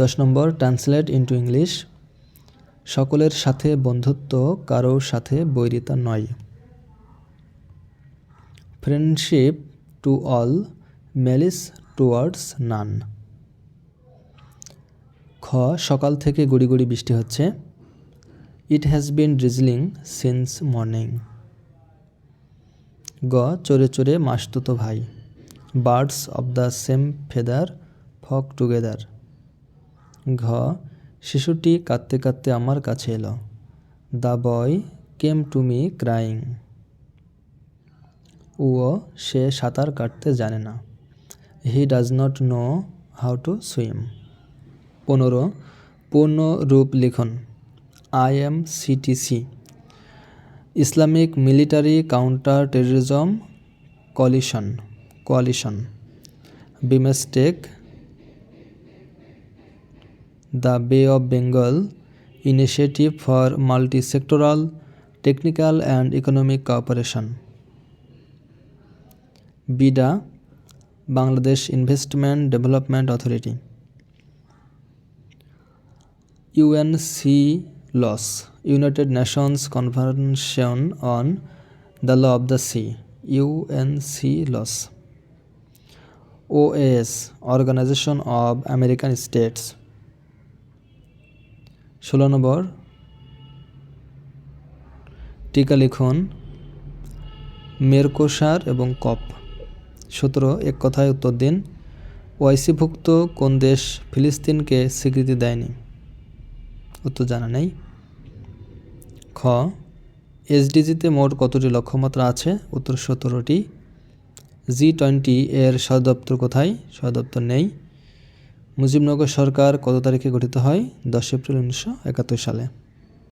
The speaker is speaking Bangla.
দশ নম্বর ট্রান্সলেট ইন্টু ইংলিশ সকলের সাথে বন্ধুত্ব কারোর সাথে বৈরিতা নয় friendship to all malice towards none খ সকাল থেকে গুড়ি গুড়ি বৃষ্টি হচ্ছে it has been drizzling since morning গ চোরে চোরে মাসতুতো ভাই birds of the same feather flock together ঘ শিশুটি কাঁদতে কাঁদতে আমার কাছে এলো the boy came to me crying ও সে সাঁতার কাটতে জানে না he does not know how to swim পনেরো পূর্ণ রূপ লিখন I M CTC Islamic military counter terrorism collision coalition BIMSTEC the Bay of Bengal Initiative for Multi-Sectoral, Technical and Economic Cooperation. BIDA, Bangladesh Investment Development Authority. UNCLOS, United Nations Convention on the Law of the Sea, UNCLOS. OAS, Organization of American States. ষোলো নম্বর টিকা লিখুন মেরকোসার এবং কপ সতেরো এক কথায় উত্তর দিন ওয়াইসিভুক্ত কোন দেশ ফিলিস্তিনকে স্বীকৃতি দেয়নি উত্তর জানা নেই খ এসডিজিতে মোট কতটি লক্ষ্যমাত্রা আছে উত্তর সতেরোটি জি টোয়েন্টি এর সদপ্তর কোথায় সদপ্তর নেই মুজিবনগর সরকার কত তারিখে গঠিত হয় দশ এপ্রিল উনিশশো একাত্তর সালে